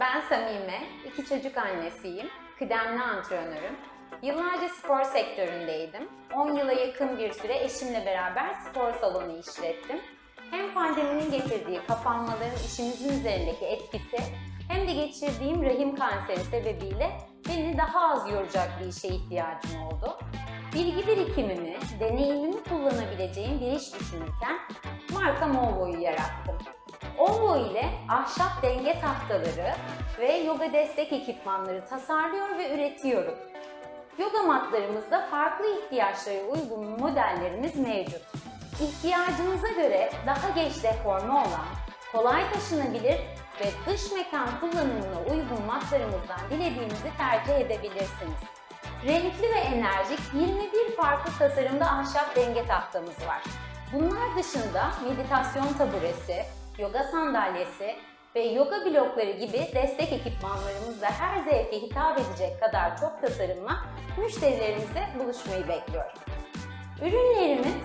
Ben Samime, iki çocuk annesiyim, kıdemli antrenörüm. Yıllarca spor sektöründeydim. 10 yıla yakın bir süre eşimle beraber spor salonu işlettim. Hem pandeminin getirdiği kapanmaların işimizin üzerindeki etkisi hem de geçirdiğim rahim kanseri sebebiyle beni daha az yoracak bir işe ihtiyacım oldu. Bilgi birikimimi, deneyimimi kullanabileceğim bir iş düşünürken marka Movo'yu yarattım. Ovo ile ahşap denge tahtaları ve yoga destek ekipmanları tasarlıyor ve üretiyorum. Yoga matlarımızda farklı ihtiyaçlara uygun modellerimiz mevcut. İhtiyacınıza göre daha geç deforme olan, kolay taşınabilir ve dış mekan kullanımına uygun matlarımızdan dilediğinizi tercih edebilirsiniz. Renkli ve enerjik 21 farklı tasarımda ahşap denge tahtamız var. Bunlar dışında meditasyon taburesi, yoga sandalyesi ve yoga blokları gibi destek ekipmanlarımızla her zevke hitap edecek kadar çok tasarımla müşterilerimizle buluşmayı bekliyorum. Ürünlerimi